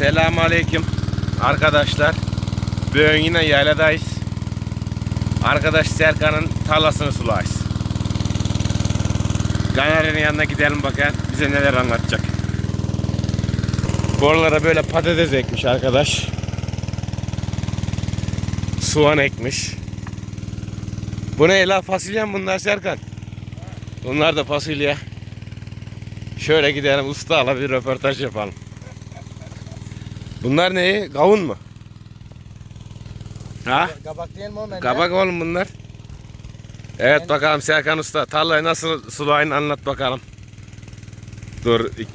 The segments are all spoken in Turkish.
Selamun Aleyküm arkadaşlar. Bugün yine yayladayız. Arkadaş Serkan'ın tarlasını sulayız. Ganer'in yanına gidelim bakalım bize neler anlatacak. Buralara böyle patates ekmiş arkadaş. Soğan ekmiş. Bu ne la fasulye mi bunlar Serkan? Bunlar da fasulye. Şöyle gidelim ustala bir röportaj yapalım. Bunlar ne? Kavun mu? Ha? Kabak değil mi o bende? Kabak oğlum bunlar. Evet bakalım Serkan Usta. Tarlayı nasıl sulayın anlat bakalım. Dur. ik-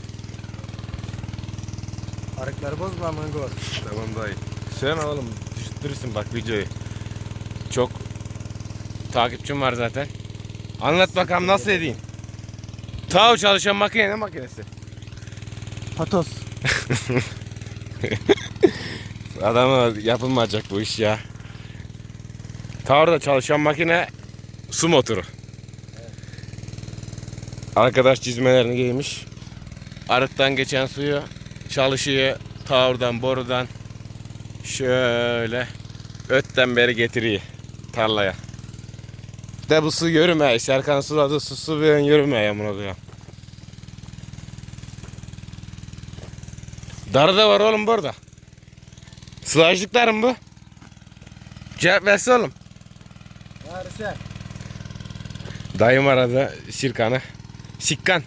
Arıkları bozma amına gol. Tamam dayı. Sen oğlum düşürtürsün bak videoyu. Çok takipçim var zaten. Anlat bakalım nasıl edeyim. Tav çalışan makine ne makinesi? Patos. Adama yapılmayacak bu iş ya. Tavırda çalışan makine su motoru. Arkadaş çizmelerini giymiş. Arıktan geçen suyu çalışıyor. Tavırdan borudan şöyle ötten beri getiriyor tarlaya. De bu su yürüme. Serkan suladı su su bir yürüme ya bunu Darı da var oğlum burada. Sılajlıklar mı bu? Cevap versin oğlum. Yarısı. Dayım aradı Sirkan'ı. Sikkan.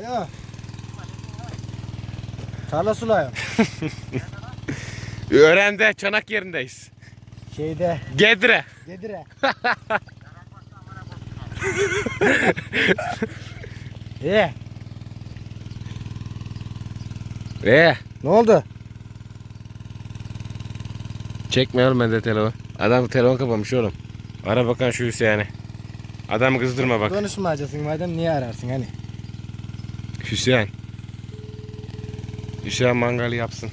Alo. Tarla sulayım. Öğrende çanak yerindeyiz. Şeyde. Gedre. Gedire. İyi. Ee, Ne oldu? çekme oğlum bende telefon. Adam telefon kapamış oğlum. Ara bakan şu Hüseyin'i. Adamı kızdırma bak. Konuşmayacaksın madem niye ararsın hani? Hüseyin. Hüseyin mangalı yapsın.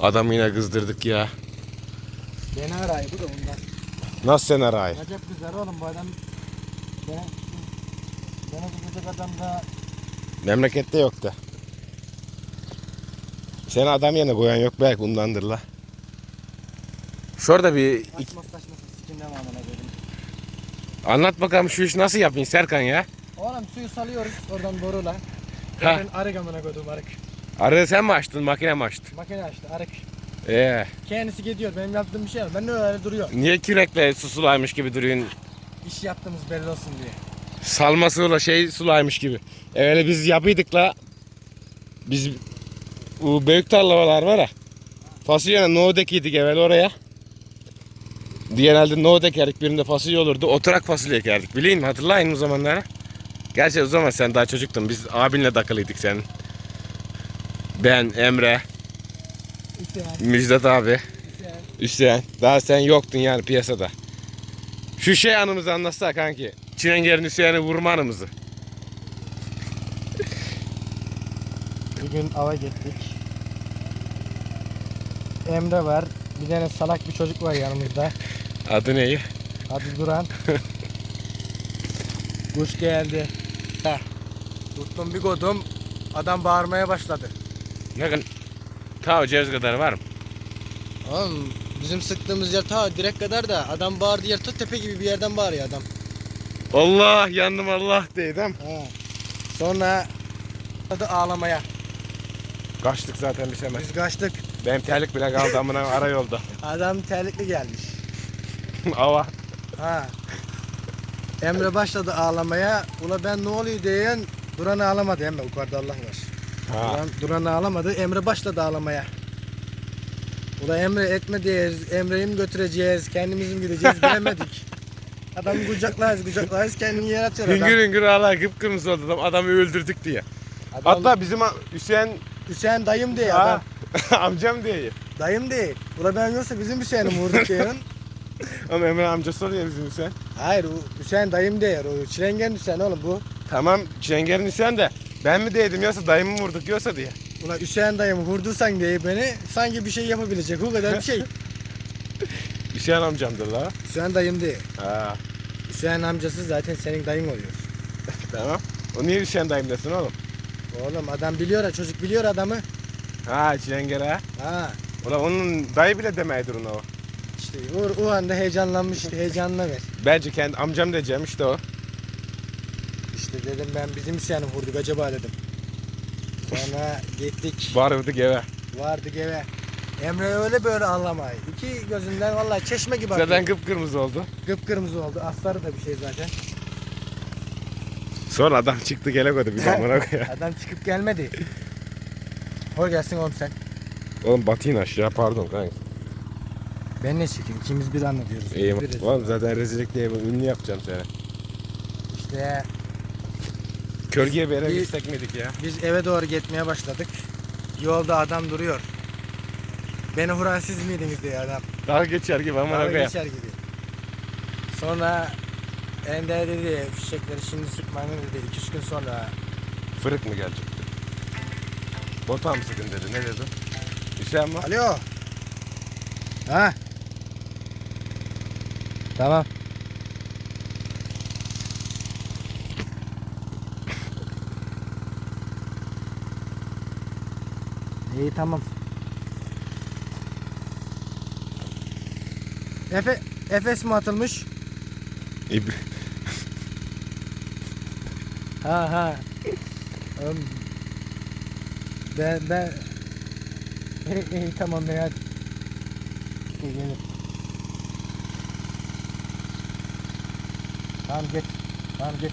Adamı yine kızdırdık ya. Beni arayı bu da bundan. Nasıl sen arayı? Acayip güzel oğlum bu adam. Beni, beni kızacak adam da Memlekette yok da. Sen adam yerine koyan yok belki bundandır la. Şurada bir saçma saçma sikinden amına dedim. anlat bakalım şu iş nasıl yapayım Serkan ya. Oğlum suyu salıyoruz oradan boruyla. Ha. Zaten arık amına koydum arık. Arı sen mi açtın makine mi açtın? Makine açtı arık. Ee, Kendisi gidiyor benim yaptığım bir şey var. Ben de öyle duruyor. niye kürekle su sulaymış gibi duruyorsun? İş yaptığımız belli olsun diye. Salma suyla şey sulaymış gibi. Öyle biz yapıyorduk la. Biz bu büyük tarlalar var ya. Fasulye nohut ekiydik evvel oraya. Genelde nohut ekerdik birinde fasulye olurdu. Oturak fasulye ekerdik. Bileyim mi? Hatırlayın o zamanları. Gerçi o zaman sen daha çocuktun. Biz abinle takılıydık senin. Ben, Emre, Müjdat abi. Hüseyin. Daha sen yoktun yani piyasada. Şu şey anımızı anlatsana kanki. Çilengerin Hüseyin'i vurma anımızı. Bir gün ava gittik. Emre var. Bir tane salak bir çocuk var yanımızda. Adı neyi? Adı Duran. Kuş geldi. Heh. Tuttum bir kodum. Adam bağırmaya başladı. Ne? Ta o ceviz kadar var mı? Oğlum bizim sıktığımız yer ta direkt kadar da adam bağırdı yer ta tepe gibi bir yerden bağırıyor adam. Allah yandım Allah dedim. Ha. Sonra adı ağlamaya. Kaçtık zaten biz hemen. Biz kaçtık. Benim terlik bile kaldı amına ara yolda. Adam terlikli gelmiş. Ava. Ha. Emre başladı ağlamaya. Ula ben ne oluyor diyen Duran ağlamadı Emre yukarıda Allah var. Duran, Duran ağlamadı. Emre başladı ağlamaya. Ula Emre etme diyeceğiz. Emre'yi mi götüreceğiz? Kendimiz mi gideceğiz? Bilemedik. Adamı kucaklarız kucaklarız kendini yere atıyor adam. Hüngür hüngür ağlar kıpkırmızı oldu adam. Adamı öldürdük diye. adam Hatta bizim a- Hüseyin Hüseyin dayım diye ha, adam. amcam diye. Dayım değil. Ula ben yoksa bizim Hüseyin'i vurduk diyorsun. Ama Emre amcası oluyor bizim Hüseyin. Hayır o Hüseyin dayım diyor. O çilengen Hüseyin oğlum bu. Tamam Çenger'in Hüseyin de ben mi dedim yoksa dayımı mı vurduk yoksa diye. Ula Hüseyin dayımı vurdursan diye beni sanki bir şey yapabilecek. O kadar bir şey. Hüseyin amcamdır la. Hüseyin dayım değil. Ha. Hüseyin amcası zaten senin dayın oluyor. Tamam. O niye düşen dayımdasın oğlum? Oğlum adam biliyor ha çocuk biliyor adamı. Ha Çilengir ha. Ha Ulan onun dayı bile demeyedir ona o. işte o, o anda heyecanlanmış heyecanla ver. Bence kendi amcam diyeceğim işte o. İşte dedim ben bizim isyanı vurduk acaba dedim. Sonra gittik Bağırırdık eve. vardık eve. Emre öyle böyle anlamayı. İki gözünden vallahi çeşme gibi akıyor. Zaten kıpkırmızı oldu. Kıpkırmızı oldu. Asları da bir şey zaten. Sonra adam çıktı gele koydu bir damına koyar. Adam çıkıp gelmedi. Hor gelsin oğlum sen. Oğlum batayım aşağı pardon kanka. Ben ne çekeyim? İkimiz bir anlatıyoruz. İyi. Oğlum zaten rezillik diye ünlü yapacağım seni. İşte Kölgeye bir yere gitsek miydik ya? biz eve doğru gitmeye başladık. Yolda adam duruyor. Beni vuran siz miydiniz diye adam. Dalga geçer gibi Dalga koyayım. geçer gibi. Sonra Ender dedi fişekleri şimdi sıkmanın dedi. İki üç gün sonra Fırık mı gelecekti? Bota mı sıkın dedi. Ne dedi? Bir şey ama. Alo. Ha. Tamam. İyi tamam. Efe Efes mi atılmış? İb- Ha ha. Oğlum, ben ben iyi, iyi tamam hadi. İyi, gelin. Tamam git. Tamam git.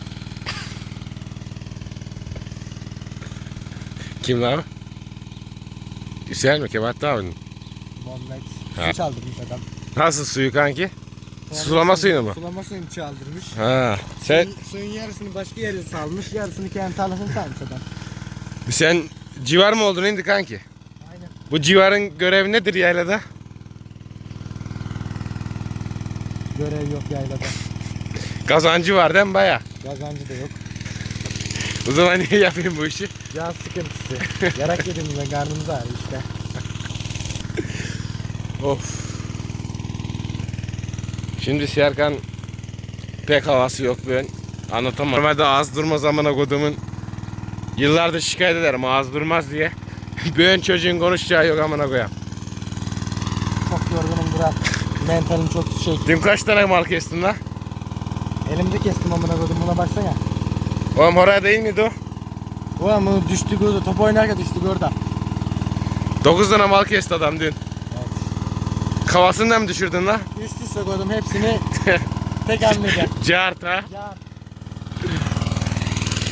Kim lan? Hüseyin mi? Kebat abinin. Muhammed Ha. su çaldırmış adam. Nasıl suyu kanki? Sulama suyunu mu? Sulama suyunu çaldırmış. Ha. Sen Suyun, suyun yarısını başka yere salmış, yarısını kendi tarlasına salmış adam. sen civar mı oldun indi kanki? Aynen. Bu civarın görevi nedir yaylada? Görev yok yaylada. Kazancı var değil mi baya? Kazancı da yok. O zaman niye yapayım bu işi? Can sıkıntısı. Yarak yediğimizden karnımız ağrıyor işte. Of. Şimdi Serkan pek havası yok ben anlatamam. Normalde ağız durma zamana kodumun yıllardır şikayet ederim ağız durmaz diye. Bugün çocuğun konuşacağı yok amına koyayım. Çok yorgunum Duran. Mentalim çok şey. Dün kaç tane mal kestin lan? Elimde kestim amına koydum buna baksana. Oğlum oraya değil miydi o? Ulan bunu düştük orada. Top oynarken düştük orada. 9 tane mal kesti adam dün. Kafasından mı düşürdün lan? Üst üste koydum hepsini tek hamlede. Cart ha. Ya